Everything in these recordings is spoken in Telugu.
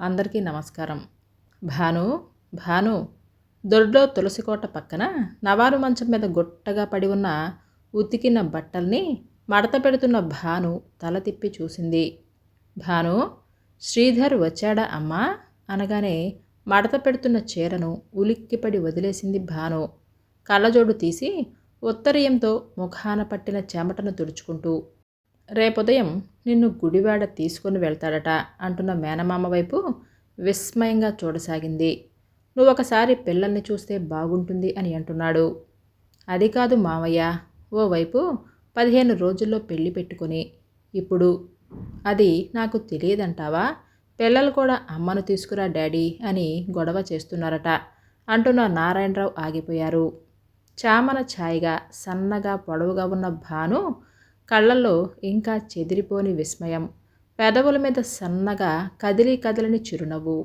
అందరికీ నమస్కారం. భాను భాను దొడ్లో తులసికోట పక్కన నవారు మంచం మీద గొట్టగా పడి ఉన్న ఉతికిన బట్టల్ని మడత పెడుతున్న భాను తల తిప్పి చూసింది. భాను శ్రీధర్ వచ్చాడా అమ్మా? అనగానే మడత పెడుతున్న చీరను ఉలిక్కిపడి వదిలేసింది భాను. కళ్ళజోడు తీసి ఉత్తరీయంతో ముఖాన పట్టిన చెమటను తుడుచుకుంటూ రేపుదయం నిన్ను గుడివాడ తీసుకుని వెళ్తాడట అంటున్న మేనమామ వైపు విస్మయంగా చూడసాగింది. నువ్వు ఒకసారి పిల్లల్ని చూస్తే బాగుంటుంది అని అంటున్నాడు. అది కాదు మావయ్య ఓవైపు పదిహేను రోజుల్లో పెళ్ళి పెట్టుకొని ఇప్పుడు అది నాకు తెలియదంటావా? పిల్లలు కూడా అమ్మను తీసుకురా డాడీ అని గొడవ చేస్తున్నారట అంటున్న నారాయణరావు ఆగిపోయారు. చామన ఛాయగా సన్నగా పొడవుగా ఉన్న భాను కళ్ళల్లో ఇంకా చెదిరిపోని విస్మయం. పెదవుల మీద సన్నగా కదిలి కదిలిని చిరునవ్వు.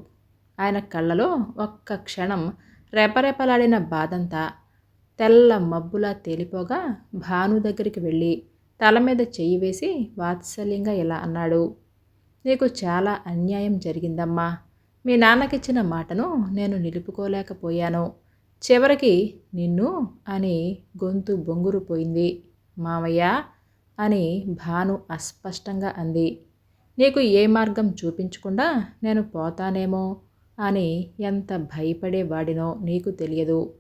ఆయన కళ్ళలో ఒక్క క్షణం రెపరెపలాడిన బాధంతా తెల్ల మబ్బులా తేలిపోగా భాను దగ్గరికి వెళ్ళి తల మీద చెయ్యి వేసి వాత్సల్యంగా ఇలా అన్నాడు. నీకు చాలా అన్యాయం జరిగిందమ్మా. మీ నాన్నకిచ్చిన మాటను నేను నిలుపుకోలేకపోయాను. చివరికి నిన్ను అని గొంతు బొంగురు పోయింది మామయ్య అని భాను అస్పష్టంగా అంది. నీకు ఏ మార్గం చూపించకుండా నేను పోతానేమో అని ఎంత భయపడేవాడినో నీకు తెలియదు.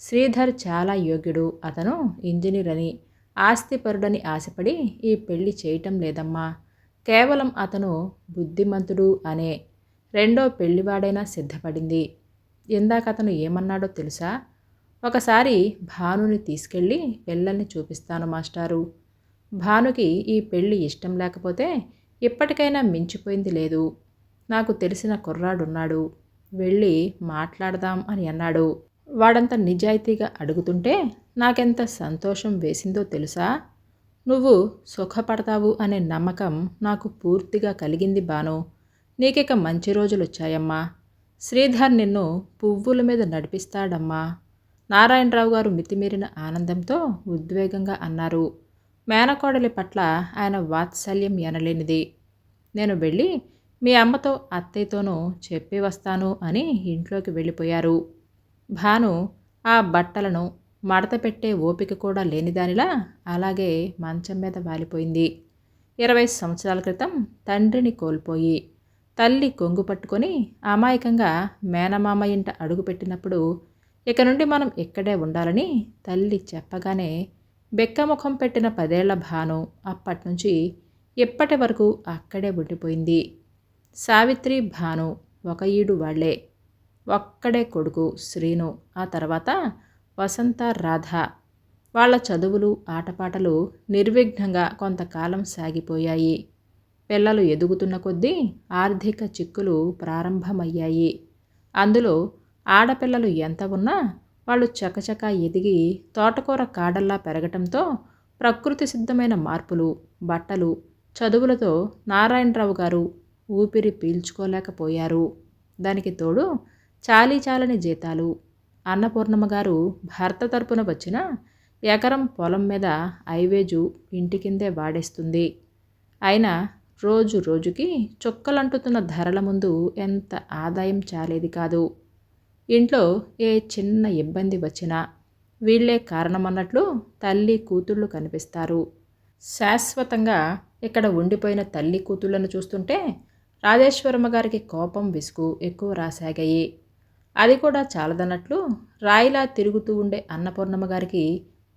శ్రీధర్ చాలా యోగ్యుడు. అతను ఇంజనీర్ అని ఆస్తిపరుడని ఆశపడి ఈ పెళ్ళి చేయటం లేదమ్మా. కేవలం అతను బుద్ధిమంతుడు అనే రెండో పెళ్ళివాడైనా సిద్ధపడింది. ఇందాక అతను ఏమన్నాడో తెలుసా? ఒకసారి భానుని తీసుకెళ్ళి పిల్లల్ని చూపిస్తాను మాస్టారు. భానుకి ఈ పెళ్ళి ఇష్టం లేకపోతే ఇప్పటికైనా మించిపోయింది లేదు. నాకు తెలిసిన కుర్రాడున్నాడు. వెళ్ళి మాట్లాడదాం అని అన్నాడు. వాడంత నిజాయితీగా అడుగుతుంటే నాకెంత సంతోషం వేసిందో తెలుసా? నువ్వు సుఖపడతావు అనే నమ్మకం నాకు పూర్తిగా కలిగింది బాను నీకిక మంచి రోజులు వచ్చాయమ్మా శ్రీధర్ నిన్ను పువ్వుల మీద నడిపిస్తాడమ్మా. నారాయణరావు గారు మితిమీరిన ఆనందంతో ఉద్వేగంగా అన్నారు. మేనకోడలి పట్ల ఆయన వాత్సల్యం ఎనలేనిది. నేను వెళ్ళి మీ అమ్మతో అత్తయ్యతోనూ చెప్పి వస్తాను అని ఇంట్లోకి వెళ్ళిపోయారు. భాను ఆ బట్టలను మడత పెట్టే ఓపిక కూడా లేనిదానిలా అలాగే మంచం మీద వాలిపోయింది. ఇరవై సంవత్సరాల క్రితం తండ్రిని కోల్పోయి తల్లి కొంగు పట్టుకొని అమాయకంగా మేనమామ ఇంట అడుగుపెట్టినప్పుడు ఇక నుండి మనం ఇక్కడే ఉండాలని తల్లి చెప్పగానే బెక్కముఖం పెట్టిన పదేళ్ళ భాను అప్పటినుంచి ఇప్పటి వరకు అక్కడే ఉండిపోయింది. సావిత్రి భాను ఒక ఈడు వాళ్ళే. ఒక్కడే కొడుకు శ్రీను ఆ తర్వాత వసంత రాధ. వాళ్ళ చదువులు ఆటపాటలు నిర్విఘ్నంగా కొంతకాలం సాగిపోయాయి. పిల్లలు ఎదుగుతున్న కొద్దీ ఆర్థిక చిక్కులు ప్రారంభమయ్యాయి. అందులో ఆడపిల్లలు ఎంత ఉన్నా వాళ్ళు చకచక ఎదిగి తోటకూర కాడల్లా పెరగటంతో ప్రకృతి సిద్ధమైన మార్పులు బట్టలు చదువులతో నారాయణరావు గారు ఊపిరి పీల్చుకోలేకపోయారు. దానికి తోడు చాలీ చాలని జీతాలు అన్నపూర్ణమ్మ గారు భర్త తరపున వచ్చిన ఎకరం పొలం మీద ఐవేజు ఇంటి కిందే వాడేస్తుంది. అయినా రోజు రోజుకి చుక్కలంటుతున్న ధరల ముందు ఎంత ఆదాయం చాలేది కాదు. ఇంట్లో ఏ చిన్న ఇబ్బంది వచ్చినా వీళ్ళే కారణమన్నట్లు తల్లి కూతుళ్ళు కనిపిస్తారు. శాశ్వతంగా ఇక్కడ ఉండిపోయిన తల్లి కూతుళ్ళను చూస్తుంటే రాజేశ్వరమ్మ గారికి కోపం విసుగు ఎక్కువ రాసాగాయి. అది కూడా చాలదన్నట్లు రాయిలా తిరుగుతూ ఉండే అన్నపూర్ణమ్మ గారికి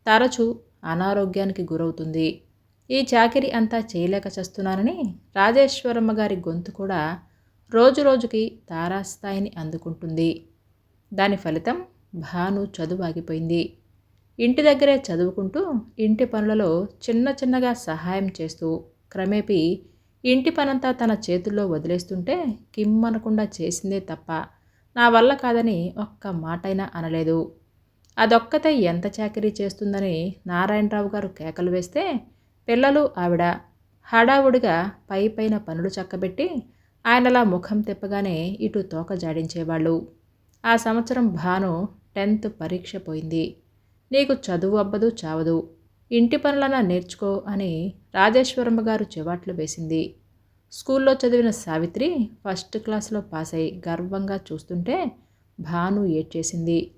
తరచూ అనారోగ్యానికి గురవుతుంది. ఈ చాకిరి అంతా చేయలేక చేస్తున్నానని రాజేశ్వరమ్మ గారి గొంతు కూడా రోజు రోజుకి తారాస్థాయిని అందుకుంటుంది. దాని ఫలితం భాను చదువు ఆగిపోయింది ఇంటి దగ్గరే చదువుకుంటూ ఇంటి పనులలో చిన్న చిన్నగా సహాయం చేస్తూ క్రమేపీ ఇంటి పనంతా తన చేతుల్లో వదిలేస్తుంటే కిమ్మనకుండా చేసిందే తప్ప నా వల్ల కాదని ఒక్క మాటైనా అనలేదు. అదొక్కతే ఎంత చాకరీ చేస్తుందని నారాయణరావు గారు కేకలు వేస్తే పిల్లలు ఆవిడ హడావుడిగా పై పైన పనులు చక్కబెట్టి ఆయనలా ముఖం తిప్పగానే ఇటు తోక జాడించేవాళ్ళు. ఆ సంవత్సరం భాను టెన్త్ పరీక్ష పోయింది. నీకు చదువు అబ్బదు చావదు. ఇంటి పనులన్నా నేర్చుకో అని రాజేశ్వరమ్మ గారు చెవాట్లు వేసింది. స్కూల్లో చదివిన సావిత్రి ఫస్ట్ క్లాస్లో పాస్ అయి గర్వంగా చూస్తుంటే భాను ఏడ్చేసింది.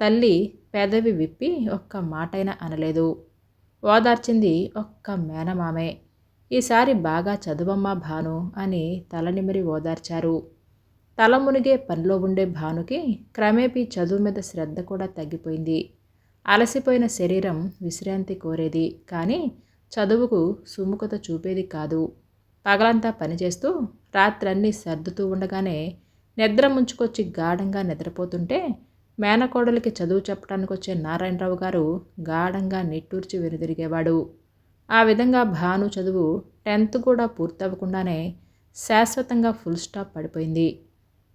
తల్లి పెదవి విప్పి ఒక్క మాటైనా అనలేదు. ఓదార్చింది ఒక్క మేనమామే. ఈసారి బాగా చదువమ్మా భాను అని తలనిమిరి ఓదార్చారు. తల మునిగే పనిలో ఉండే భానుకి క్రమేపీ చదువు మీద శ్రద్ధ కూడా తగ్గిపోయింది. అలసిపోయిన శరీరం విశ్రాంతి కోరేది కానీ చదువుకు సుముఖత చూపేది కాదు. పగలంతా పనిచేస్తూ రాత్రన్నీ సర్దుతూ ఉండగానే నిద్ర ముంచుకొచ్చి గాఢంగా నిద్రపోతుంటే మేనకోడలికి చదువు చెప్పడానికి వచ్చే నారాయణరావు గారు గాఢంగా నిట్టూర్చి వెనుదిరిగేవాడు. ఆ విధంగా భాను చదువు టెన్త్ కూడా పూర్తవ్వకుండానే శాశ్వతంగా ఫుల్ స్టాప్ పడిపోయింది.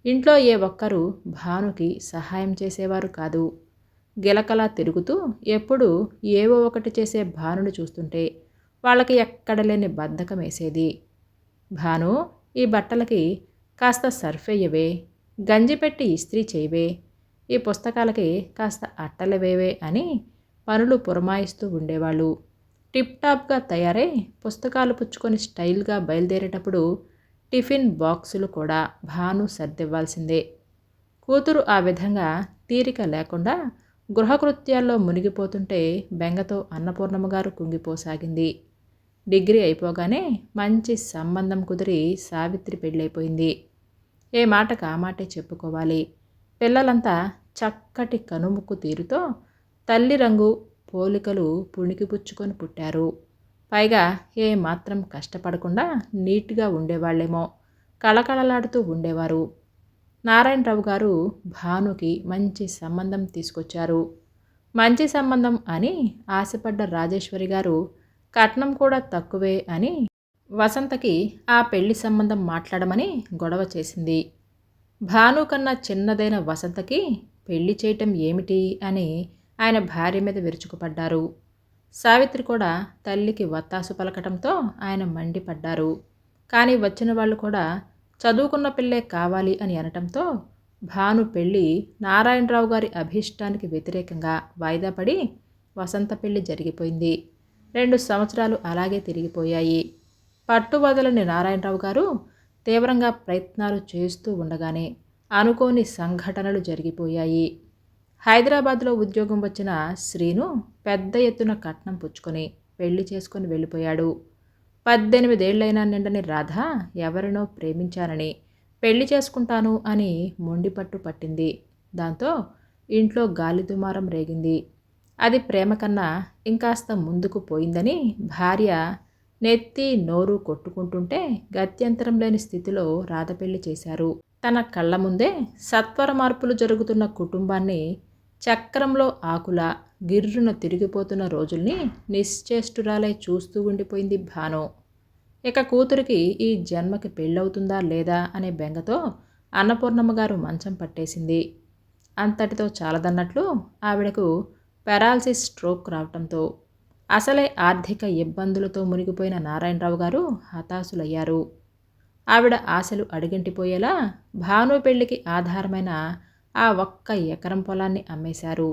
ఇంట్లో ఏ ఒక్కరూ భానుకి సహాయం చేసేవారు కాదు. గిలకలా తిరుగుతూ ఎప్పుడూ ఏవో ఒకటి చేసే భానుని చూస్తుంటే వాళ్ళకి ఎక్కడ లేని బద్ధకం వేసేది. భాను ఈ బట్టలకి కాస్త సర్ఫ్ గంజి పెట్టి ఇస్త్రీ చేయవే ఈ పుస్తకాలకి కాస్త అట్టలవేవే అని పనులు పురమాయిస్తూ ఉండేవాళ్ళు. టిప్ టాప్గా తయారై పుస్తకాలు పుచ్చుకొని స్టైల్గా బయలుదేరేటప్పుడు టిఫిన్ బాక్సులు కూడా భాను సర్దివ్వాల్సిందే. కూతురు ఆ విధంగా తీరిక లేకుండా గృహకృత్యాల్లో మునిగిపోతుంటే బెంగతో అన్నపూర్ణమ్మ గారు కుంగిపోసాగింది. డిగ్రీ అయిపోగానే మంచి సంబంధం కుదిరి సావిత్రి పెళ్ళైపోయింది. ఏ మాట కామాటే చెప్పుకోవాలి. పిల్లలంతా చక్కటి కనుముక్కు తీరుతో తల్లి రంగు పోలికలు పుణికిపుచ్చుకొని పుట్టారు. పైగా ఏ మాత్రం కష్టపడకుండా నీట్గా ఉండేవాళ్ళేమో. కళకళలాడుతూ ఉండేవారు. నారాయణరావు గారు భానుకి మంచి సంబంధం తీసుకొచ్చారు. మంచి సంబంధం అని ఆశపడ్డ రాజేశ్వరి గారు కట్నం కూడా తక్కువే అని వసంతకి ఆ పెళ్ళి సంబంధం మాట్లాడమని గొడవ చేసింది. భాను కన్నా చిన్నదైన వసంతకి పెళ్ళి చేయటం ఏమిటి అని ఆయన భార్య మీద విరుచుకుపడ్డారు. సావిత్రి కూడా తల్లికి వత్తాసు పలకటంతో ఆయన మండిపడ్డారు. కానీ వచ్చిన వాళ్ళు కూడా చదువుకున్న పిల్లే కావాలి అని అనటంతో భాను పెళ్ళి నారాయణరావు గారి అభీష్టానికి వ్యతిరేకంగా వాయిదా పడి వసంత పెళ్ళి జరిగిపోయింది. రెండు సంవత్సరాలు అలాగే తిరిగిపోయాయి. పట్టువదలని నారాయణరావు గారు తీవ్రంగా ప్రయత్నాలు చేస్తూ ఉండగానే అనుకోని సంఘటనలు జరిగిపోయాయి. హైదరాబాద్లో ఉద్యోగం వచ్చిన శ్రీను పెద్ద ఎత్తున కట్నం పుచ్చుకొని పెళ్ళి చేసుకొని వెళ్ళిపోయాడు. పద్దెనిమిదేళ్ళైనా నిండని రాధ ఎవరినో ప్రేమించానని పెళ్ళి చేసుకుంటాను అని మొండిపట్టు పట్టింది. దాంతో ఇంట్లో గాలి దుమారం రేగింది. అది ప్రేమ కన్నా ఇంకాస్త ముందుకు పోయిందని భార్య నెత్తి నోరు కొట్టుకుంటుంటే గత్యంతరం లేని స్థితిలో రాధ పెళ్ళి చేశారు. తన కళ్ళ ముందే సత్వర మార్పులు జరుగుతున్న కుటుంబాన్ని చక్రంలో ఆకుల గిర్రున తిరిగిపోతున్న రోజుల్ని నిశ్చేష్టురాలై చూస్తూ ఉండిపోయింది భాను. ఇక కూతురికి ఈ జన్మకి పెళ్ళవుతుందా లేదా అనే బెంగతో అన్నపూర్ణమ్మ గారు మంచం పట్టేసింది. అంతటితో చాలదన్నట్లు ఆవిడకు పెరాలసిస్ స్ట్రోక్ రావటంతో అసలే ఆర్థిక ఇబ్బందులతో మునిగిపోయిన నారాయణరావు గారు హతాశులయ్యారు. ఆవిడ ఆశలు అడిగంటిపోయేలా భాను పెళ్ళికి ఆధారమైన ఆ ఒక్క ఎకరం పొలాన్ని అమ్మేశారు.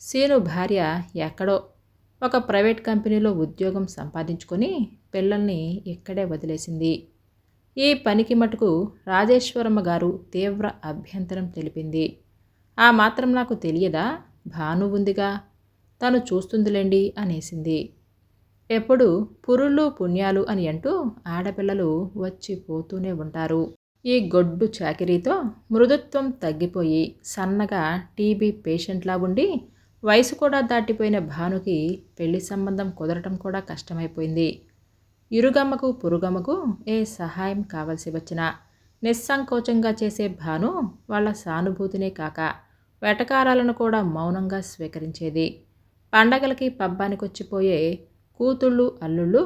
సీను భార్య ఎక్కడో ఒక ప్రైవేట్ కంపెనీలో ఉద్యోగం సంపాదించుకొని పిల్లల్ని ఇక్కడే వదిలేసింది. ఈ పనికి మటుకు రాజేశ్వరమ్మ గారు తీవ్ర అభ్యంతరం తెలిపింది. ఆ మాత్రం నాకు తెలియదా? భాను ఉందిగా. తను చూస్తుందిలేండి అనేసింది. ఎప్పుడు పురుళ్ళు పుణ్యాలు అని అంటూ ఆడపిల్లలు వచ్చి పోతూనే ఉంటారు. ఈ గొడ్డు చాకిరీతో మృదుత్వం తగ్గిపోయి సన్నగా టీబీ పేషెంట్లా ఉండి వయసు కూడా దాటిపోయిన భానుకి పెళ్ళి సంబంధం కుదరటం కూడా కష్టమైపోయింది. ఇరుగమ్మకు పురుగమ్మకు ఏ సహాయం కావలసి వచ్చినా నిస్సంకోచంగా చేసే భాను వాళ్ళ సానుభూతినే కాక వెటకారాలను కూడా మౌనంగా స్వీకరించేది. పండగలకి పబ్బానికి వచ్చిపోయే కూతుళ్ళు అల్లుళ్ళు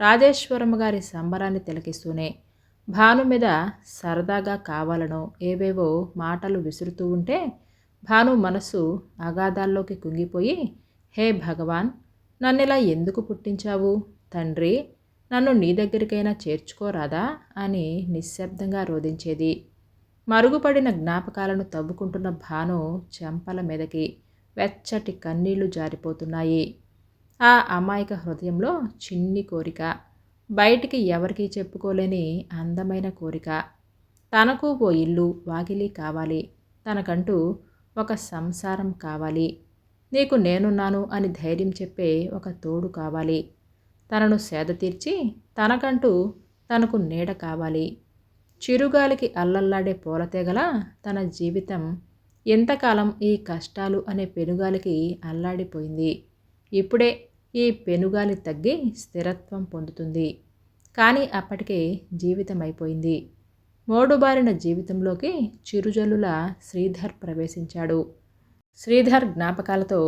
రాజేశ్వరమ్మ గారి సంబరాన్ని తిలకిస్తూనే భాను మీద సరదాగా కావాలనో ఏవేవో మాటలు విసురుతూ ఉంటే భాను మనసు అగాధాల్లోకి కుంగిపోయి హే భగవాన్ నన్నిలా ఎందుకు పుట్టించావు? తండ్రి నన్ను నీ దగ్గరికైనా చేర్చుకోరాదా? అని నిశ్శబ్దంగా రోధించేది. మరుగుపడిన జ్ఞాపకాలను తవ్వుకుంటున్న భాను చెంపల మీదకి వెచ్చటి కన్నీళ్ళు జారిపోతున్నాయి. ఆ అమాయక హృదయంలో చిన్ని కోరిక. బయటికి ఎవరికీ చెప్పుకోలేని అందమైన కోరిక. తనకు ఓ ఇల్లు వాకిలి కావాలి. తనకంటూ ఒక సంసారం కావాలి. నీకు నేనున్నాను అని ధైర్యం చెప్పే ఒక తోడు కావాలి. తనను సేద తీర్చి తనకంటూ తనకు నీడ కావాలి. చిరుగాలికి అల్లల్లాడే పూలతేగల తన జీవితం ఎంతకాలం ఈ కష్టాలు అనే పెనుగాలికి అల్లాడిపోయింది. ఇప్పుడే ఈ పెనుగాలి తగ్గి స్థిరత్వం పొందుతుంది. కానీ అప్పటికే జీవితం అయిపోయింది. మోడుబారిన జీవితంలోకి చిరుజల్లుల శ్రీధర్ ప్రవేశించాడు. శ్రీధర్ జ్ఞాపకాలతో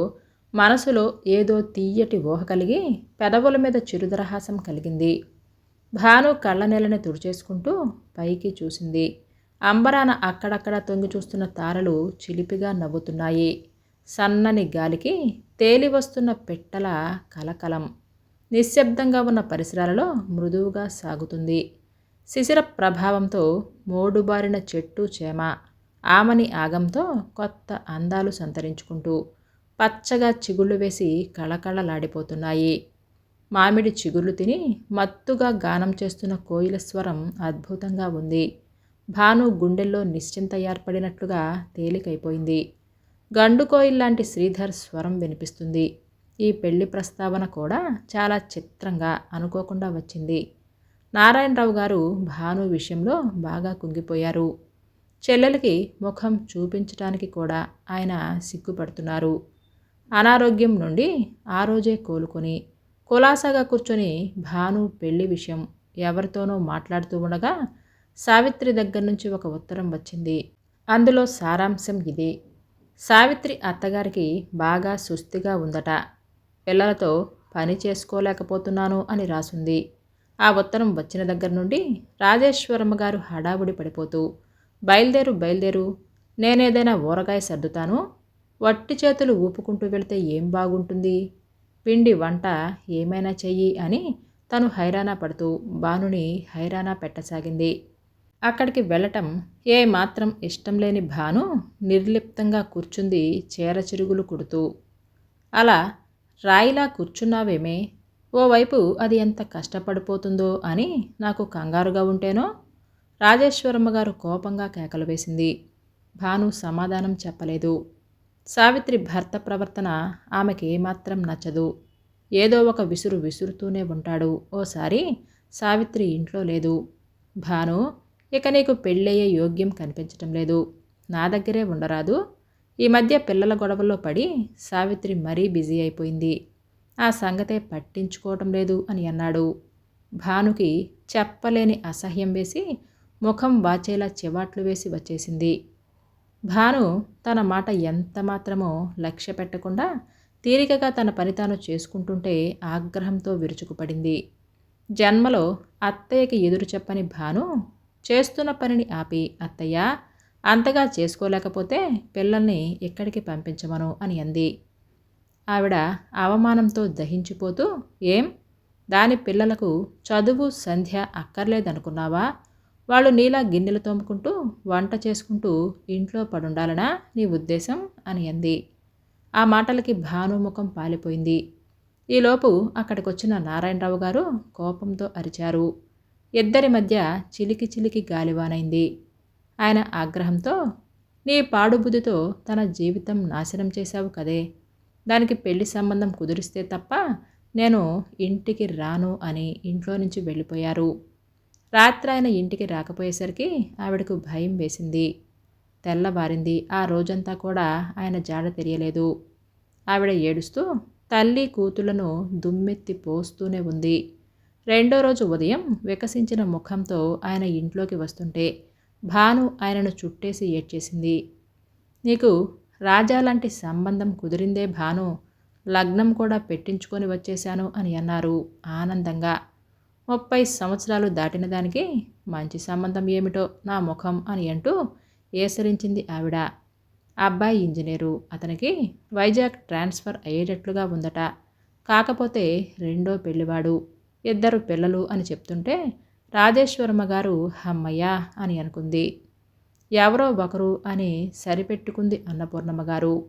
మనసులో ఏదో తీయటి ఊహ కలిగి పెదవుల మీద చిరుదరహాసం కలిగింది. భాను కళ్ళ నెలని తుడిచేసుకుంటూ పైకి చూసింది. అంబరాన అక్కడక్కడ తొంగి చూస్తున్న తారలు చిలిపిగా నవ్వుతున్నాయి. సన్నని గాలికి తేలి వస్తున్న పెట్టల కలకలం నిశ్శబ్దంగా ఉన్న పరిసరాలలో మృదువుగా సాగుతుంది. శిశిర ప్రభావంతో మోడుబారిన చెట్టు చేమ ఆమని ఆగంతో కొత్త అందాలు సంతరించుకుంటూ పచ్చగా చిగుళ్ళు వేసి కళకళలాడిపోతున్నాయి. మామిడి చిగుళ్ళు తిని మత్తుగా గానం చేస్తున్న కోయిల స్వరం అద్భుతంగా ఉంది. భాను గుండెల్లో నిశ్చింత ఏర్పడినట్లుగా తేలికైపోయింది. గండుకోయిల్ లాంటి శ్రీధర్ స్వరం వినిపిస్తుంది. ఈ పెళ్ళి ప్రస్తావన కూడా చాలా చిత్రంగా అనుకోకుండా వచ్చింది. నారాయణరావు గారు భాను విషయంలో బాగా కుంగిపోయారు. చెల్లెలకి ముఖం చూపించటానికి కూడా ఆయన సిగ్గుపడుతున్నారు. అనారోగ్యం నుండి ఆ రోజే కోలుకొని కులాసాగా కూర్చొని భాను పెళ్ళి విషయం ఎవరితోనో మాట్లాడుతూ ఉండగా సావిత్రి దగ్గర నుంచి ఒక ఉత్తరం వచ్చింది. అందులో సారాంశం ఇది. సావిత్రి అత్తగారికి బాగా సుస్థిగా ఉందట. పిల్లలతో పని చేసుకోలేకపోతున్నాను అని రాసుంది. ఆ ఉత్తరం వచ్చిన దగ్గర నుండి రాజేశ్వరమ్మ గారు హడావుడి పడిపోతూ బయలుదేరు బయలుదేరు నేనేదైనా ఊరగాయ సర్దుతాను? వట్టి చేతులు ఊపుకుంటూ వెళితే ఏం బాగుంటుంది? పిండి వంట ఏమైనా చెయ్యి అని తను హైరాణా పడుతూ బానుని హైరాణా పెట్టసాగింది. అక్కడికి వెళ్ళటం ఏ మాత్రం ఇష్టం లేని భాను నిర్లిప్తంగా కూర్చుంది చీర చిరుగులు కుడుతూ. అలా రాయిలా కూర్చున్నావేమే? ఓవైపు అది ఎంత కష్టపడిపోతుందో అని నాకు కంగారుగా ఉంటేనో? రాజేశ్వరమ్మ గారు కోపంగా కేకలు వేసింది. భాను సమాధానం చెప్పలేదు. సావిత్రి భర్త ప్రవర్తన ఆమెకి ఏమాత్రం నచ్చదు. ఏదో ఒక విసురు విసురుతూనే ఉంటాడు. ఓసారి సావిత్రి ఇంట్లో లేదు. భాను ఇక నీకు పెళ్ళయ్యే యోగ్యం కనిపించటం లేదు. నా దగ్గరే ఉండరాదు. ఈ మధ్య పిల్లల గొడవల్లో పడి సావిత్రి మరీ బిజీ అయిపోయింది. ఆ సంగతే పట్టించుకోవటం లేదు అని అన్నాడు. భానుకి చెప్పలేని అసహ్యం వేసి ముఖం వాచేలా చివాట్లు వేసి వచ్చేసింది. భాను తన మాట ఎంత మాత్రమో లక్ష్య పెట్టకుండా తీరికగా తన పని తాను చేసుకుంటుంటే ఆగ్రహంతో విరుచుకుపడింది. జన్మలో అత్తయ్యకి ఎదురు చెప్పని భాను చేస్తున్న పనిని ఆపి అత్తయ్య అంతగా చేసుకోలేకపోతే పిల్లల్ని ఎక్కడికి పంపించమను? అని అంది. ఆవిడ అవమానంతో దహించిపోతూ ఏం? దాని పిల్లలకు చదువు సంధ్య అక్కర్లేదనుకున్నావా? వాళ్ళు నీలా గిన్నెలు తోముకుంటూ వంట చేసుకుంటూ ఇంట్లో పడుండాలనా నీ ఉద్దేశం? అని అంది. ఆ మాటలకి భానుముఖం పాలిపోయింది. ఈలోపు అక్కడికొచ్చిన నారాయణరావు గారు కోపంతో అరిచారు. ఇద్దరి మధ్య చిలికి చిలికి గాలివానైంది ఆయన ఆగ్రహంతో నీ పాడుబుద్ధితో తన జీవితం నాశనం చేశావు కదే. దానికి పెళ్ళి సంబంధం కుదిరిస్తే తప్ప నేను ఇంటికి రాను అని ఇంట్లో నుంచి వెళ్ళిపోయారు. రాత్రి ఆయన ఇంటికి రాకపోయేసరికి ఆవిడకు భయం వేసింది. తెల్లబారింది ఆ రోజంతా కూడా ఆయన జాడ తెలియలేదు. ఆవిడ ఏడుస్తూ తల్లి కూతులను దుమ్మెత్తి పోస్తూనే ఉంది. రెండో రోజు ఉదయం వికసించిన ముఖంతో ఆయన ఇంట్లోకి వస్తుంటే భాను ఆయనను చుట్టేసి ఏడ్చేసింది. నీకు రాజా లాంటి సంబంధం కుదిరిందే భాను లగ్నం కూడా పెట్టించుకొని వచ్చేశాను అని అన్నారు ఆనందంగా. ముప్పై సంవత్సరాలు దాటిన దానికి మంచి సంబంధం ఏమిటో నా ముఖం అని అంటూ ఏసరించింది ఆవిడ. అబ్బాయి ఇంజనీరు అతనికి వైజాగ్ ట్రాన్స్ఫర్ అయ్యేటట్లుగా ఉందట. కాకపోతే రెండో పెళ్ళివాడు ఇద్దరు పిల్లలు అని చెప్తుంటే రాజేశ్వరమ్మ గారు హమ్మయ్య అని అనుకుంది. ఎవరో ఒకరు అని సరిపెట్టుకుంది అన్నపూర్ణమ్మ గారు.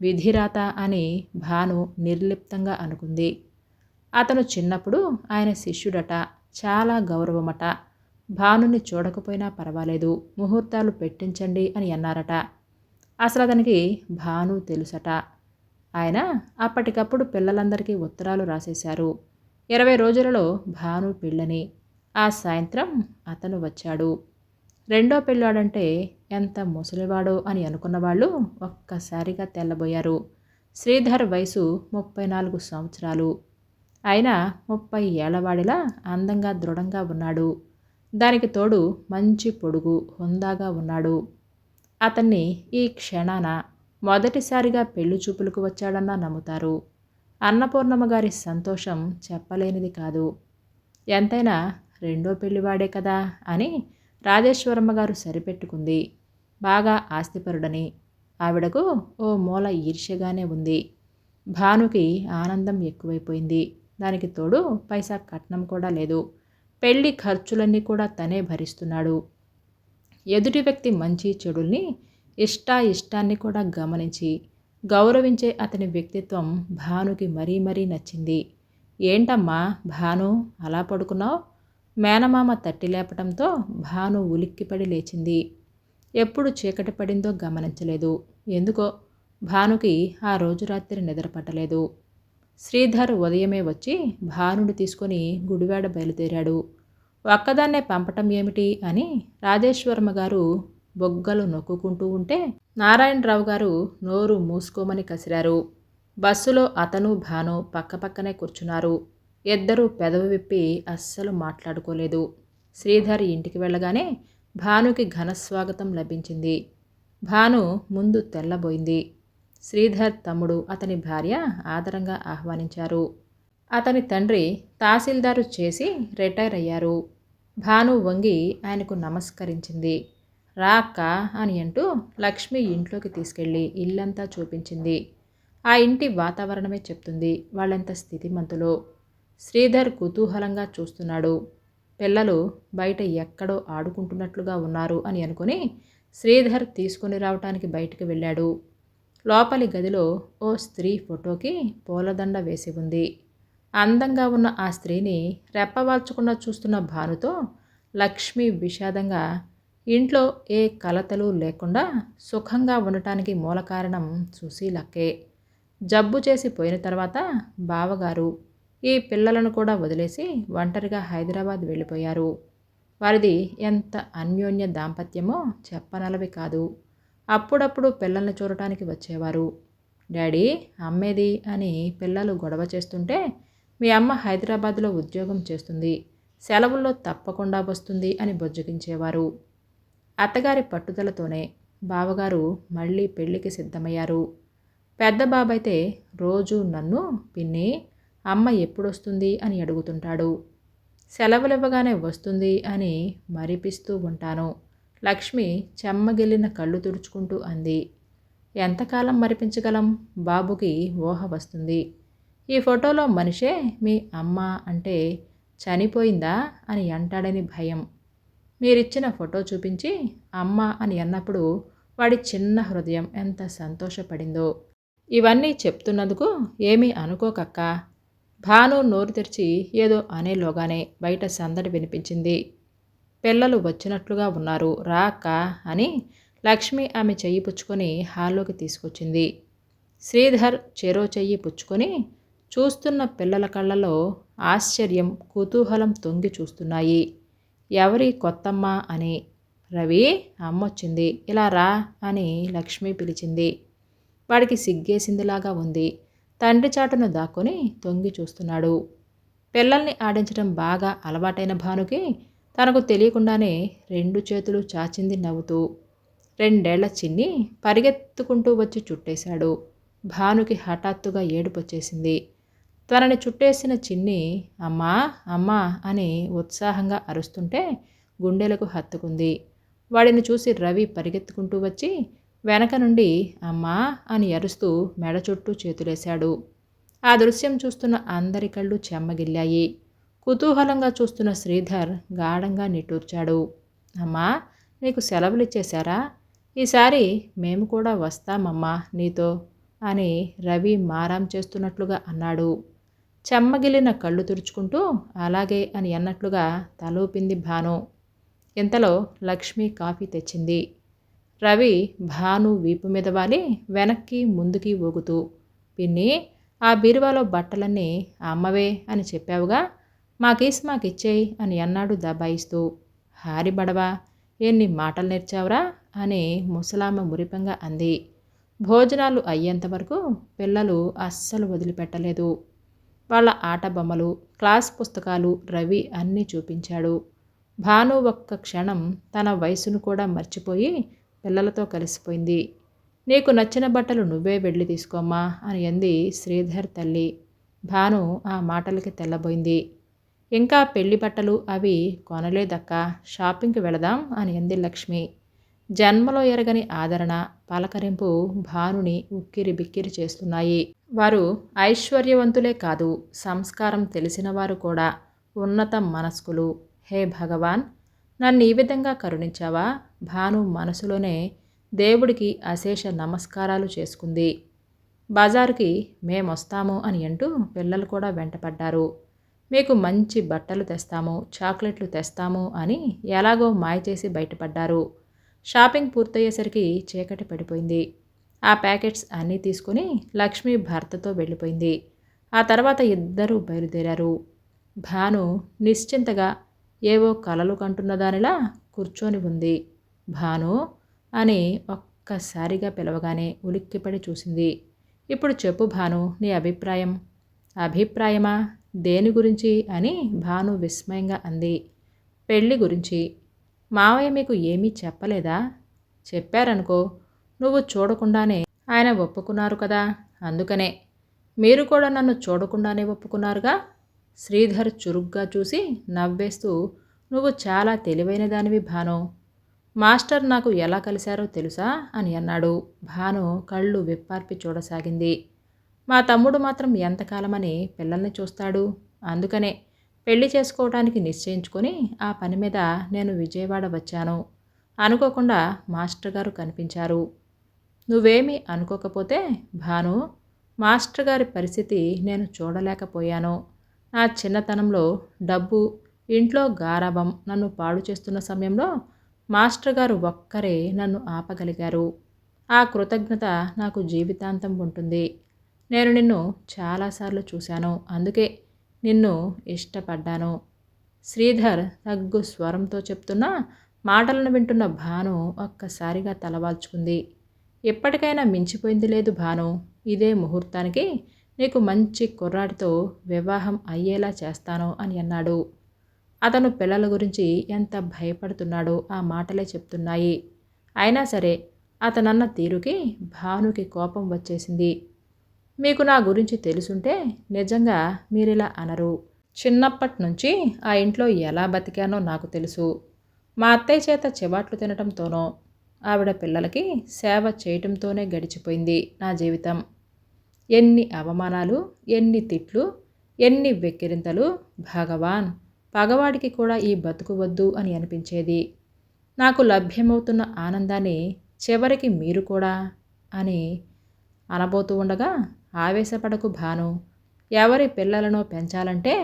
విధిరాత అని భాను నిర్లిప్తంగా అనుకుంది. అతను చిన్నప్పుడు ఆయన శిష్యుడట చాలా గౌరవమట. భానుని చూడకపోయినా పర్వాలేదు ముహూర్తాలు పెట్టించండి అని అన్నారట. అసలు అతనికి భాను తెలుసట. ఆయన అప్పటికప్పుడు పిల్లలందరికీ ఉత్తరాలు రాసేశారు. ఇరవై రోజులలో భాను పెళ్ళని. ఆ సాయంత్రం అతను వచ్చాడు. రెండో పెళ్ళాడంటే ఎంత ముసలివాడో అని అనుకున్న వాళ్ళు ఒక్కసారిగా తెల్లబోయారు. శ్రీధర్ వయసు ముప్పై నాలుగు సంవత్సరాలు. ఆయన ముప్పై ఏళ్ళవాడిలా అందంగా దృఢంగా ఉన్నాడు. దానికి తోడు మంచి పొడుగు హుందాగా ఉన్నాడు. అతన్ని ఈ క్షణాన మొదటిసారిగా పెళ్ళి చూపులకు వచ్చాడన్నా నమ్ముతారు. అన్నపూర్ణమ్మ గారి సంతోషం చెప్పలేనిది కాదు. ఎంతైనా రెండో పెళ్ళివాడే కదా అని రాజేశ్వరమ్మ గారు సరిపెట్టుకుంది. బాగా ఆస్తిపరుడని. ఆవిడకు ఓ మూల ఈర్ష్యగానే ఉంది. భానుకి ఆనందం ఎక్కువైపోయింది. దానికి తోడు పైసా కట్నం కూడా లేదు. పెళ్ళి ఖర్చులన్నీ కూడా తనే భరిస్తున్నాడు. ఎదుటి వ్యక్తి మంచి చెడుల్ని ఇష్ట ఇష్టాన్ని కూడా గమనించి గౌరవించే అతని వ్యక్తిత్వం భానుకి మరీ మరీ నచ్చింది. ఏంటమ్మా భాను అలా పడుకున్నావు? మేనమామ తట్టి లేపటంతో భాను ఉలిక్కిపడి లేచింది. ఎప్పుడు చీకటి పడిందో గమనించలేదు. ఎందుకో? భానుకి ఆ రోజు రాత్రి నిద్రపట్టలేదు శ్రీధర్ ఉదయమే వచ్చి భానుడు తీసుకొని గుడివాడ బయలుదేరాడు. ఒక్కదాన్నే పంపటం ఏమిటి అని రాజేశ్వరమ్మ గారు బొగ్గలు నొక్కుకుంటూ ఉంటే నారాయణరావు గారు నోరు మూసుకోమని కసిరారు. బస్సులో అతను భాను పక్కపక్కనే కూర్చున్నారు. ఇద్దరూ పెదవి విప్పి అస్సలు మాట్లాడుకోలేదు. శ్రీధర్ ఇంటికి వెళ్ళగానే భానుకి ఘనస్వాగతం లభించింది. భాను ముందు తెల్లబోయింది. శ్రీధర్ తమ్ముడు అతని భార్య ఆదరంగా ఆహ్వానించారు. అతని తండ్రి తహసీల్దారు చేసి రిటైర్ అయ్యారు. భాను వంగి ఆయనకు నమస్కరించింది. రా అక్క అని అంటూ లక్ష్మి ఇంట్లోకి తీసుకెళ్ళి ఇల్లంతా చూపించింది. ఆ ఇంటి వాతావరణమే చెప్తుంది వాళ్ళంత స్థితిమంతులో. శ్రీధర్ కుతూహలంగా చూస్తున్నాడు. పిల్లలు బయట ఎక్కడో ఆడుకుంటున్నట్లుగా ఉన్నారు అని అనుకుని శ్రీధర్ తీసుకుని రావటానికి బయటికి వెళ్ళాడు. లోపలి గదిలో ఓ స్త్రీ ఫోటోకి పూలదండ వేసి ఉంది. అందంగా ఉన్న ఆ స్త్రీని రెప్పవాల్చకుండా చూస్తున్న భానుతో లక్ష్మి విషాదంగా ఇంట్లో ఏ కలతలు లేకుండా సుఖంగా ఉండటానికి మూల కారణం సుశీలకే. జబ్బు చేసి పోయిన తర్వాత బావగారు ఈ పిల్లలను కూడా వదిలేసి ఒంటరిగా హైదరాబాద్ వెళ్ళిపోయారు. వారిది ఎంత అన్యోన్య దాంపత్యమో చెప్పనలవి కాదు. అప్పుడప్పుడు పిల్లల్ని చూడటానికి వచ్చేవారు. డాడీ అమ్మేది? అని పిల్లలు గొడవ చేస్తుంటే మీ అమ్మ హైదరాబాద్లో ఉద్యోగం చేస్తుంది. సెలవుల్లో తప్పకుండా వస్తుంది అని బుజ్జగించేవారు. అత్తగారి పట్టుదలతోనే బావగారు మళ్ళీ పెళ్ళికి సిద్ధమయ్యారు. పెద్ద బాబైతే రోజు నన్ను పిన్ని అమ్మ ఎప్పుడొస్తుంది అని అడుగుతుంటాడు. సెలవులివ్వగానే వస్తుంది అని మరిపిస్తూ ఉంటాను. లక్ష్మి చెమ్మగిల్లిన కళ్ళు తుడుచుకుంటూ అంది. ఎంతకాలం మరిపించగలం? బాబుకి ఊహ వస్తుంది. ఈ ఫోటోలో మనిషే మీ అమ్మ అంటే చనిపోయిందా అని అంటాడని భయం. మీరిచ్చిన ఫోటో చూపించి అమ్మ అని అన్నప్పుడు వాడి చిన్న హృదయం ఎంత సంతోషపడిందో. ఇవన్నీ చెప్తున్నందుకు ఏమీ అనుకోకక్క. భాను నోరు తెరిచి ఏదో అనేలోగానే బయట సందడి వినిపించింది. పిల్లలు వచ్చినట్లుగా ఉన్నారు రా అక్క అని లక్ష్మి ఆమె చెయ్యి పుచ్చుకొని హాల్లోకి తీసుకొచ్చింది. శ్రీధర్ చెరో చెయ్యి పుచ్చుకొని చూస్తున్న పిల్లల కళ్ళలో ఆశ్చర్యం కుతూహలం తొంగి చూస్తున్నాయి. ఎవరి కొత్తమ్మ అని రవి అమ్మొచ్చింది ఇలా రా అని లక్ష్మి పిలిచింది. వాడికి సిగ్గేసిందిలాగా ఉంది. తండ్రి చాటును దాక్కుని తొంగి చూస్తున్నాడు. పిల్లల్ని ఆడించడం బాగా అలవాటైన భానుకి తనకు తెలియకుండానే రెండు చేతులు చాచింది నవ్వుతూ రెండేళ్ళ చిన్ని పరిగెత్తుకుంటూ వచ్చి చుట్టేశాడు. భానుకి హఠాత్తుగా ఏడుపొచ్చేసింది. తనని చుట్టేసిన చిన్ని అమ్మా అమ్మా అని ఉత్సాహంగా అరుస్తుంటే గుండెలకు హత్తుకుంది. వాడిని చూసి రవి పరిగెత్తుకుంటూ వచ్చి వెనక నుండి అమ్మా అని అరుస్తూ మెడ చుట్టూ చేతులేశాడు. ఆ దృశ్యం చూస్తున్న అందరి కళ్ళు చెమ్మగిల్లాయి. కుతూహలంగా చూస్తున్న శ్రీధర్ గాఢంగా నిట్టూర్చాడు. అమ్మా నీకు సెలవులు ఇచ్చేశారా? ఈసారి మేము కూడా వస్తామమ్మా నీతో అని రవి మారాం చేస్తున్నట్లుగా అన్నాడు. చెమ్మగిలిన కళ్ళు తుడుచుకుంటూ అలాగే అని అన్నట్లుగా తలూపింది భాను. ఇంతలో లక్ష్మి కాఫీ తెచ్చింది. రవి భాను వీపు మీద వాలి వెనక్కి ముందుకి ఊగుతూ పిన్ని ఆ బీరువాలో బట్టలన్నీ అమ్మవే అని చెప్పావుగా మాకేసి మాకిచ్చేయి అని అన్నాడు దబాయిస్తూ. హారి బడవా ఎన్ని మాటలు నేర్చావురా అని ముసలామ మురిపంగా అంది. భోజనాలు అయ్యేంతవరకు పిల్లలు అస్సలు వదిలిపెట్టలేదు. వాళ్ళ ఆట బొమ్మలు క్లాస్ పుస్తకాలు రవి అన్నీ చూపించాడు. భాను ఒక్క క్షణం తన వయసును కూడా మర్చిపోయి పిల్లలతో కలిసిపోయింది. నీకు నచ్చిన బట్టలు నువ్వే వెళ్ళి తీసుకోమ్మా అని అంది శ్రీధర్ తల్లి. భాను ఆ మాటలకి తెల్లబోయింది. ఇంకా పెళ్ళి బట్టలు అవి కొనలేదక్క షాపింగ్కి వెళదాం అని అంది లక్ష్మి. జన్మలో ఎరగని ఆదరణ పలకరింపు భానుని ఉక్కిరి బిక్కిరి చేస్తున్నాయి. వారు ఐశ్వర్యవంతులే కాదు సంస్కారం తెలిసిన వారు కూడా ఉన్నత మనస్కులు. హే భగవాన్ నన్ను ఈ విధంగా కరుణించావా? భాను మనసులోనే దేవుడికి అశేష నమస్కారాలు చేసుకుంది. బజారుకి మేమొస్తాము అని అంటూ పిల్లలు కూడా వెంటపడ్డారు. మీకు మంచి బట్టలు తెస్తాము చాక్లెట్లు తెస్తాము అని ఎలాగో మాయ చేసి బయటపడ్డారు. షాపింగ్ పూర్తయ్యేసరికి చీకటి పడిపోయింది. ఆ ప్యాకెట్స్ అన్నీ తీసుకుని లక్ష్మి భర్తతో వెళ్ళిపోయింది. ఆ తర్వాత ఇద్దరూ బయలుదేరారు. భాను నిశ్చింతగా ఏవో కలలు కంటున్న దానిలా కూర్చొని ఉంది. భాను అని ఒక్కసారిగా పిలవగానే ఉలిక్కిపడి చూసింది. ఇప్పుడు చెప్పు భాను నీ అభిప్రాయం? అభిప్రాయమా? దేని గురించి? అని భాను విస్మయంగా అంది. పెళ్ళి గురించి. మావయ్య మీకు ఏమీ చెప్పలేదా? చెప్పారనుకో నువ్వు చూడకుండానే ఆయన ఒప్పుకున్నారు కదా? అందుకనే. మీరు కూడా నన్ను చూడకుండానే ఒప్పుకున్నారుగా? శ్రీధర్ చురుగ్గా చూసి నవ్వేస్తూ నువ్వు చాలా తెలివైన దానివి భాను. మాస్టర్ నాకు ఎలా కలిశారో తెలుసా? అని అన్నాడు. భాను కళ్ళు విప్పార్పి చూడసాగింది. మా తమ్ముడు మాత్రం ఎంతకాలమని పిల్లల్ని చూస్తాడు? అందుకనే. పెళ్ళి చేసుకోవడానికి నిశ్చయించుకొని ఆ పని మీద నేను విజయవాడ వచ్చాను. అనుకోకుండా మాస్టర్ గారు కనిపించారు. నువ్వేమీ అనుకోకపోతే భాను మాస్టర్ గారి పరిస్థితి నేను చూడలేకపోయాను. నా చిన్నతనంలో డబ్బు ఇంట్లో గారాభం నన్ను పాడు చేస్తున్న సమయంలో మాస్టర్ గారు ఒక్కరే నన్ను ఆపగలిగారు. ఆ కృతజ్ఞత నాకు జీవితాంతం ఉంటుంది. నేను నిన్ను చాలాసార్లు చూశాను. అందుకే నిన్ను ఇష్టపడ్డాను. శ్రీధర్ తగ్గు స్వరంతో చెప్తున్న మాటలను వింటున్న భాను ఒక్కసారిగా తలవాల్చుకుంది. ఎప్పటికైనా మించిపోయింది లేదు భాను. ఇదే ముహూర్తానికి నీకు మంచి కుర్రాడితో వివాహం అయ్యేలా చేస్తాను అని అన్నాడు. అతను పిల్లల గురించి ఎంత భయపడుతున్నాడో ఆ మాటలే చెప్తున్నాయి. అయినా సరే అతనన్న తీరుకి భానుకి కోపం వచ్చేసింది. మీకు నా గురించి తెలుసుంటే నిజంగా మీరిలా అనరు. చిన్నప్పటి నుంచి ఆ ఇంట్లో ఎలా బతికానో నాకు తెలుసు. మా అత్తయ్య చేత చెవాట్లు తినటంతోనో ఆవిడ పిల్లలకి సేవ చేయటంతోనే గడిచిపోయింది నా జీవితం. ఎన్ని అవమానాలు ఎన్ని తిట్లు ఎన్ని వెక్కిరింతలు. భగవాన్ పగవాడికి కూడా ఈ బతుకు వద్దు అని అనిపించేది. నాకు లభ్యమవుతున్న ఆనందాన్ని చివరికి మీరు కూడా అని అనబోతూ ఉండగా ఆవేశపడకు భాను. ఎవరి పిల్లలను పెంచాలంటే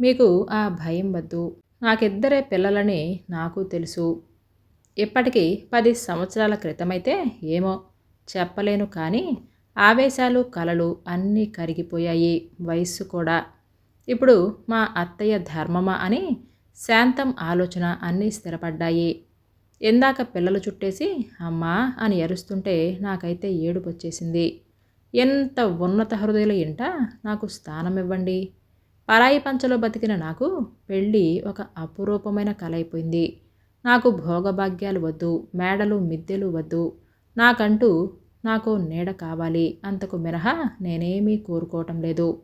మీకు ఆ భయం వద్దు. నాకిద్దరే పిల్లలని నాకు తెలుసు. ఇప్పటికీ పది సంవత్సరాల క్రితమైతే ఏమో చెప్పలేను కానీ ఆవేశాలు కలలు అన్నీ కరిగిపోయాయి వయస్సు కూడా. ఇప్పుడు మా అత్తయ్య ధర్మమా అని శాంతం ఆలోచన అన్నీ స్థిరపడ్డాయి. ఎందాక పిల్లలు చుట్టేసి అమ్మా అని అరుస్తుంటే నాకైతే ఏడుపు వచ్చేసింది ఎంత ఉన్నత హృదయుల ఇంట నాకు స్థానం ఇవ్వండి పరాయి పంచలో బతికిన నాకు పెళ్ళి ఒక అపురూపమైన కలైపోయింది అయిపోయింది నాకు భోగభాగ్యాలు వద్దు మేడలు మిద్దెలు వద్దు. నాకంటూ నాకు నీడ కావాలి. అంతకు మినహా నేనేమీ కోరుకోవటం లేదు.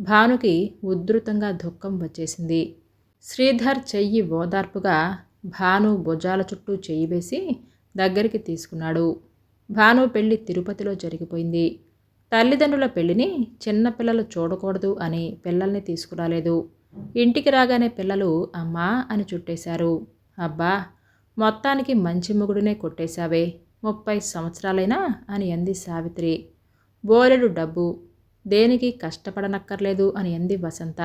భానుకి ఉధృతంగా దుఃఖం వచ్చేసింది. శ్రీధర్ చెయ్యి ఓదార్పుగా భాను భుజాల చుట్టూ చెయ్యి వేసి దగ్గరికి తీసుకున్నాడు. భాను పెళ్ళి తిరుపతిలో జరిగిపోయింది. తల్లిదండ్రుల పెళ్ళిని చిన్నపిల్లలు చూడకూడదు అని పిల్లల్ని తీసుకురాలేదు. ఇంటికి రాగానే పిల్లలు అమ్మా అని చుట్టేశారు. అబ్బా మొత్తానికి మంచి మొగుడునే కొట్టేశావే. ముప్పై సంవత్సరాలైనా అని అంది సావిత్రి. బోలెడు డబ్బు. దేనికి కష్టపడనక్కర్లేదు అని అంది వసంత.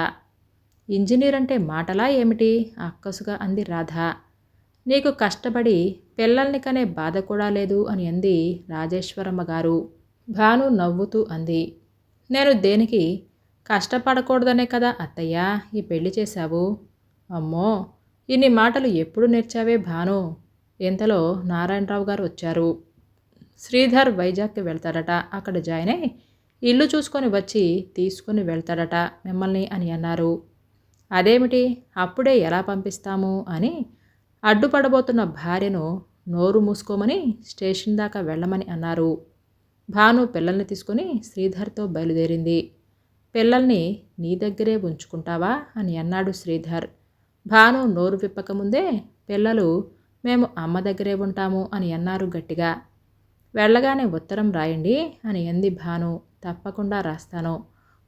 ఇంజనీర్ అంటే మాటలా ఏమిటి? అక్కసుగా అంది రాధ. నీకు కష్టపడి పిల్లల్ని కనే బాధ కూడా లేదు అని అంది రాజేశ్వరమ్మ గారు. భాను నవ్వుతూ అంది. నేను దేనికి కష్టపడకూడదనే కదా అత్తయ్య ఈ పెళ్ళి చేశావు? అమ్మో ఇన్ని మాటలు ఎప్పుడు నేర్చావే భాను? ఇంతలో నారాయణరావు గారు వచ్చారు. శ్రీధర్ వైజాగ్కి వెళ్తాడట. అక్కడ జాయిన్ అయి ఇల్లు చూసుకొని వచ్చి తీసుకొని వెళ్తాడట మిమ్మల్ని అని అన్నారు. అదేమిటి? అప్పుడే ఎలా పంపిస్తాము అని అడ్డుపడబోతున్న భార్యను నోరు మూసుకోమని స్టేషన్ దాకా వెళ్ళమని అన్నారు. భాను పిల్లల్ని తీసుకుని శ్రీధర్తో బయలుదేరింది. పిల్లల్ని నీ దగ్గరే ఉంచుకుంటావా అని అన్నాడు శ్రీధర్. భాను నోరు విప్పకముందే పిల్లలు మేము అమ్మ దగ్గరే ఉంటాము అని అన్నారు గట్టిగా. వెళ్ళగానే ఉత్తరం రాయండి అని అంది భాను. తప్పకుండా రాస్తాను.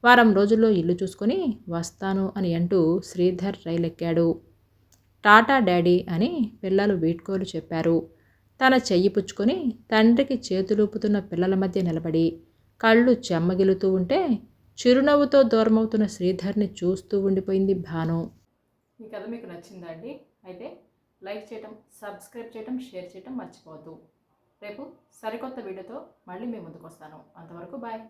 వారం రోజుల్లో ఇల్లు చూసుకొని వస్తాను అని అంటూ శ్రీధర్ రైలెక్కాడు. టాటా డాడీ అని పిల్లలు వీడ్కోలు చెప్పారు. తన చెయ్యి పుచ్చుకొని తండ్రికి చేతులూపుతున్న పిల్లల మధ్య నిలబడి కళ్ళు చెమ్మగిలుతూ ఉంటే చిరునవ్వుతో దూరమవుతున్న శ్రీధర్ని చూస్తూ ఉండిపోయింది భాను. ఈ కథ మీకు నచ్చిందా అండి అయితే లైక్ చేయటం సబ్స్క్రైబ్ చేయటం షేర్ చేయటం మర్చిపోవద్దు. రేపు సరికొత్త వీడియోతో మళ్ళీ మీ ముందుకు వస్తాను అంతవరకు బాయ్.